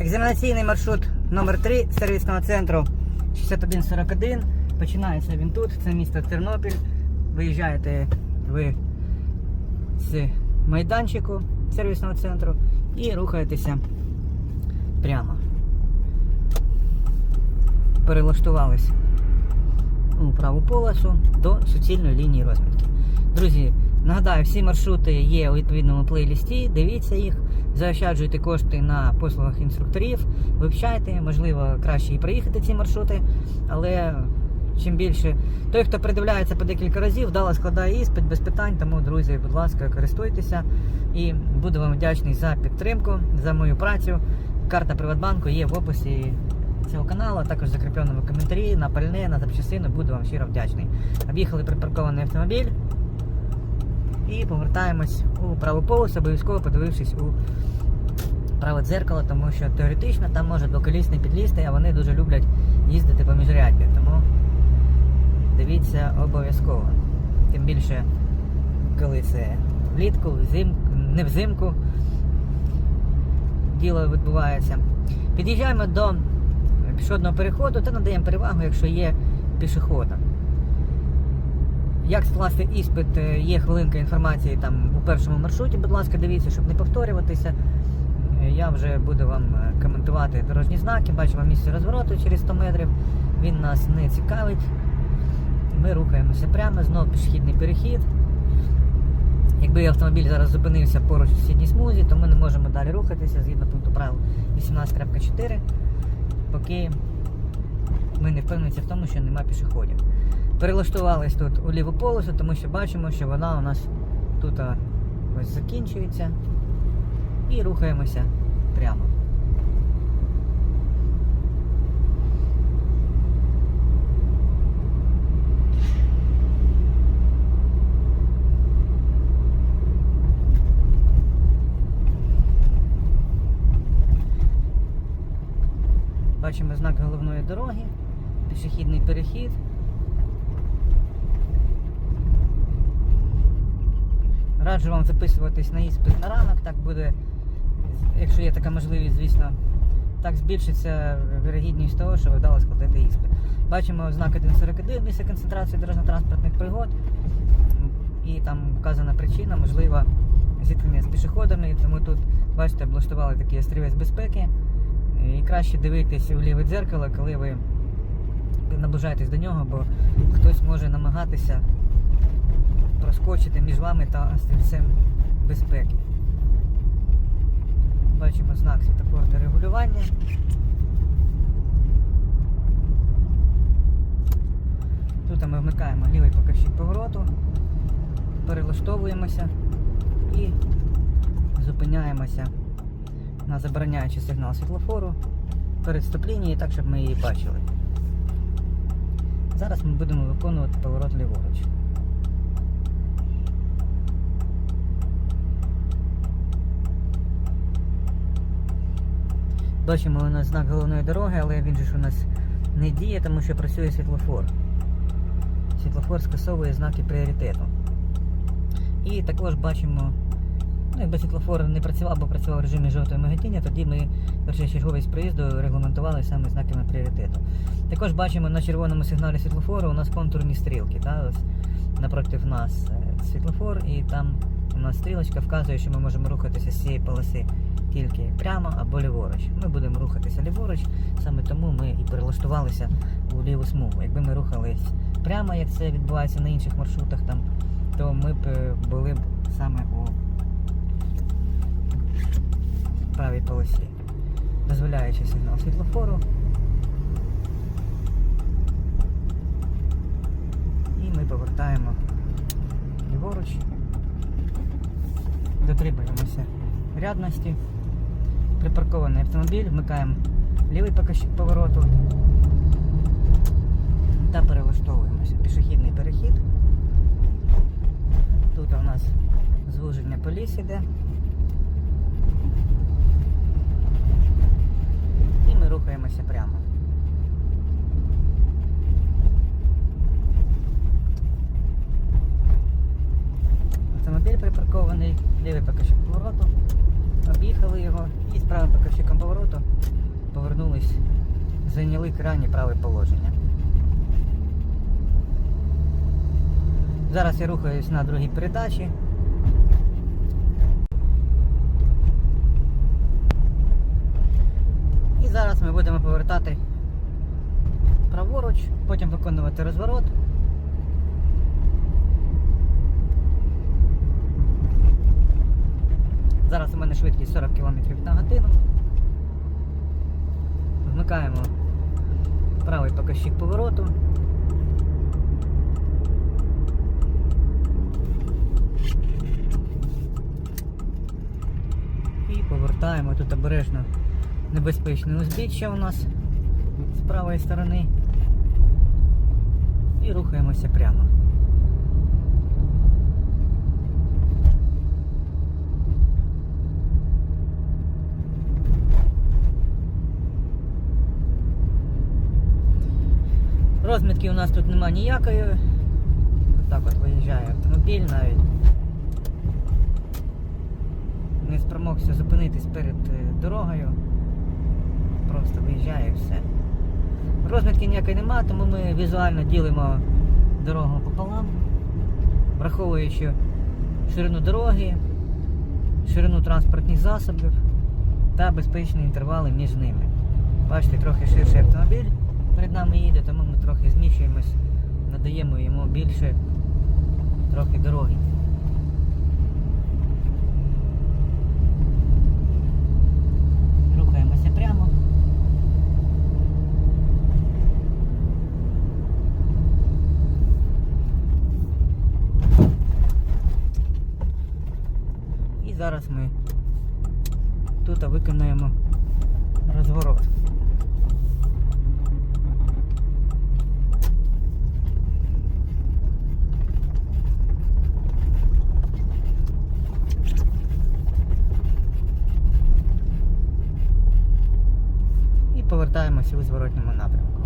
Екзаменаційний маршрут номер 3 сервісного центру 6141. Починається він тут, це місто Тернопіль. Виїжджаєте ви з майданчику сервісного центру і рухаєтеся прямо. Перелаштувались у праву полосу до суцільної лінії розмітки. Друзі, нагадаю, всі маршрути є у відповідному плейлісті. Дивіться їх, заощаджуйте кошти на послугах інструкторів, вивчайте, можливо, краще і проїхати ці маршрути, але чим більше той, хто придивляється по декілька разів, вдало складає іспит без питань. Тому, друзі, будь ласка, користуйтеся і буду вам вдячний за підтримку, за мою працю. Карта Приватбанку є в описі цього каналу, а також закріпленому коментарі на пальне, на запчастину. Буду вам щиро вдячний. Об'їхали припаркований автомобіль і повертаємось у праву полосу, обов'язково подивившись у праве дзеркало, тому що теоретично там може двоколісний підлізти, а вони дуже люблять їздити по міжряддю. Тому дивіться обов'язково. Тим більше, коли це влітку, взимку, не взимку діло відбувається. Під'їжджаємо до пішохідного переходу та надаємо перевагу, якщо є пішохода. Як скласти іспит, е, є хвилинка інформації там у першому маршруті, будь ласка, дивіться, щоб не повторюватися. Е, Я вже буду вам е, коментувати дорожні знаки, бачимо місце розвороту через 100 метрів. Він нас не цікавить. Ми рухаємося прямо, знову пішохідний перехід. Якби автомобіль зараз зупинився поруч у сусідній смузі, то ми не можемо далі рухатися згідно пункту правил 18.4, поки ми не впевнимося в тому, що нема пішоходів. Перелаштувались тут у ліву полосу, тому що бачимо, що вона у нас тут ось закінчується. І рухаємося прямо. Бачимо знак головної дороги, пішохідний перехід. Раджу вам записуватись на іспит на ранок, так буде, якщо є така можливість, звісно, так збільшиться вірогідність того, що ви вдало складете іспит. Бачимо знак 1.41, місце концентрації дорожньо-транспортних пригод. І там вказана причина, можливо, зіткнення з пішоходами, тому тут, бачите, облаштували такий острівець безпеки. І краще дивитись у ліве дзеркало, коли ви наближаєтесь до нього, бо хтось може намагатися проскочити між вами та острівцем безпеки. Бачимо знак світофор для регулювання. Тут ми вмикаємо лівий покажчик повороту, перелаштовуємося і зупиняємося на забороняючий сигнал світлофору перед стоп-лінією, так, щоб ми її бачили. Зараз ми будемо виконувати поворот ліворуч. Бачимо у нас знак головної дороги, але він же ж у нас не діє, тому що працює світлофор. Світлофор скасовує знаки пріоритету. І також бачимо, ну якби світлофор не працював, або працював в режимі жовтого миготіння, тоді ми першочерговість проїзду регламентували саме знаками пріоритету. Також бачимо на червоному сигналі світлофору у нас контурні стрілки. Та, ось напроти нас е, світлофор, і там у нас стрілочка вказує, що ми можемо рухатися з цієї полоси тільки прямо або ліворуч. Ми будемо рухатися ліворуч, саме тому ми і перелаштувалися у ліву смугу. Якби ми рухались прямо, як це відбувається на інших маршрутах, там, то ми б е, були б саме у правій полосі. Дозволяючи сигнал світлофору. І ми повертаємо ліворуч. Дотримуємося рядності. Припаркований автомобіль, вмикаємо лівий повороту та перелаштовуємося. Пішохідний перехід. Тут у нас звуження по лісі йде. І ми рухаємося прямо. Автомобіль припаркований, лівий покажчик повороту. Об'їхали його і з правим покажчиком повороту повернулись, зайняли крайнє праве положення. Зараз я рухаюсь на другій передачі. І зараз ми будемо повертати праворуч, потім виконувати розворот. Зараз у мене швидкість 40 км на годину. Вмикаємо правий показчик повороту. І повертаємо тут обережно небезпечне узбіччя у нас з правої сторони. І рухаємося прямо. Розмітки у нас тут нема ніякої. Так от виїжджає автомобіль навіть. Не спромогся зупинитись перед е, дорогою. Просто виїжджає і все. Розмітки ніякої нема, тому ми візуально ділимо дорогу пополам, враховуючи ширину дороги, ширину транспортних засобів та безпечні інтервали між ними. Бачите, трохи ширший автомобіль перед нами їде, тому ми трохи зміщуємось, надаємо йому більше трохи дороги. शिवस्वराट म्हणून आपलं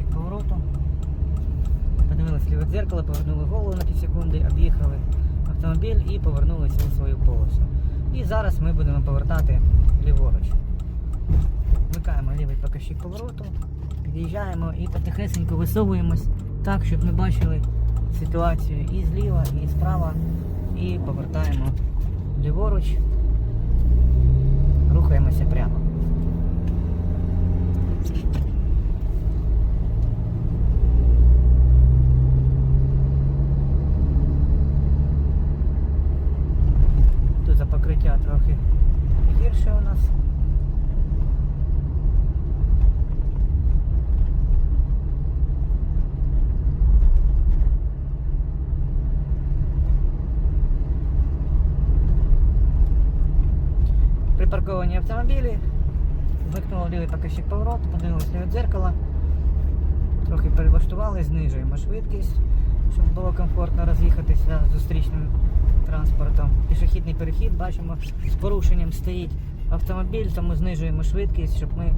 показчик повороту. Подивилися ліве дзеркало, повернули голову на півсекунди, об'їхали автомобіль і повернулися у свою полосу. І зараз ми будемо повертати ліворуч. Вмикаємо лівий показчик повороту, під'їжджаємо і потихесенько висовуємось так, щоб ми бачили ситуацію і зліва, і справа. І повертаємо ліворуч рухаємося прямо. Тут за покриття трохи гірше у нас. Припарковані автомобілі. Вмикнули лівий показчик повороту, подивилися ліве дзеркало. Трохи перелаштували, знижуємо швидкість, щоб було комфортно роз'їхатися з зустрічним транспортом. Пішохідний перехід, бачимо, з порушенням стоїть автомобіль, тому знижуємо швидкість, щоб ми,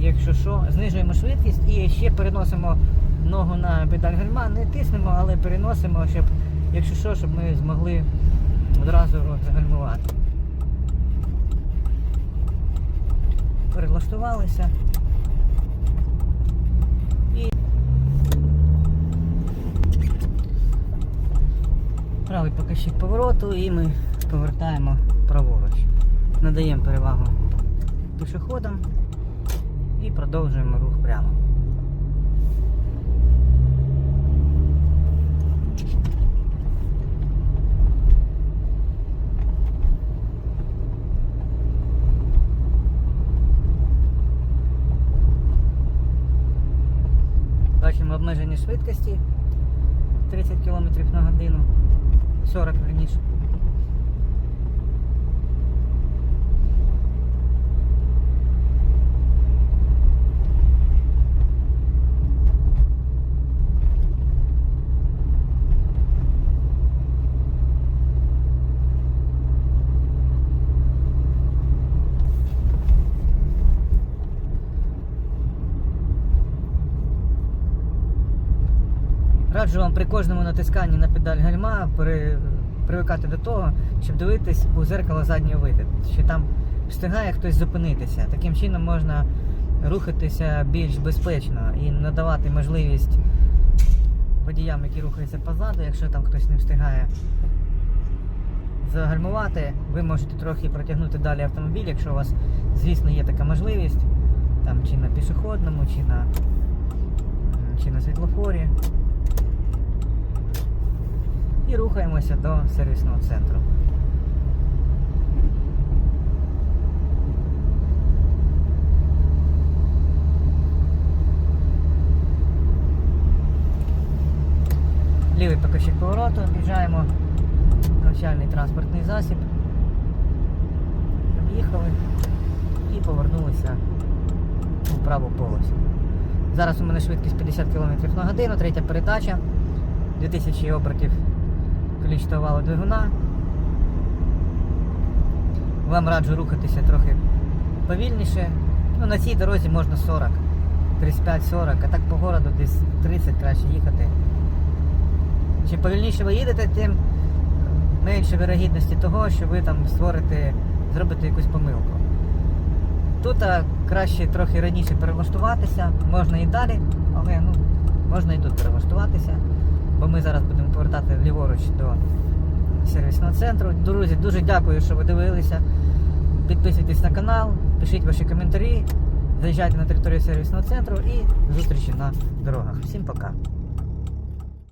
якщо що, знижуємо швидкість і ще переносимо ногу на педаль гальма, не тиснемо, але переносимо, щоб, якщо що, щоб ми змогли одразу загальмувати. Перелаштувалися. І правий показчик повороту і ми повертаємо праворуч. Надаємо перевагу пішоходам і продовжуємо рух прямо. Регулювання швидкості 30 км на годину. 40 верніше. Раджу вам при кожному натисканні на педаль гальма при, привикати до того, щоб дивитись у зеркало заднього виду, що там встигає хтось зупинитися. Таким чином можна рухатися більш безпечно і надавати можливість водіям, які рухаються позаду, якщо там хтось не встигає загальмувати, ви можете трохи протягнути далі автомобіль, якщо у вас, звісно, є така можливість, там чи на пішохідному, чи на, чи на світлофорі і рухаємося до сервісного центру. Лівий покажчик повороту, об'їжджаємо навчальний транспортний засіб. Об'їхали і повернулися у праву полосу. Зараз у мене швидкість 50 км на годину, третя передача, 2000 обертів количество двигуна. Вам раджу рухатися трохи повільніше. Ну, на цій дорозі можна 40, 35-40, а так по городу десь 30 краще їхати. Чим повільніше ви їдете, тим менше вирогідності того, що ви там створите, зробите якусь помилку. Тут краще трохи раніше перелаштуватися, можна і далі, але ну, можна і тут перелаштуватися бо ми зараз будемо повертати ліворуч до сервісного центру. Друзі, дуже дякую, що ви дивилися. Підписуйтесь на канал, пишіть ваші коментарі, заїжджайте на територію сервісного центру і зустрічі на дорогах. Всім пока!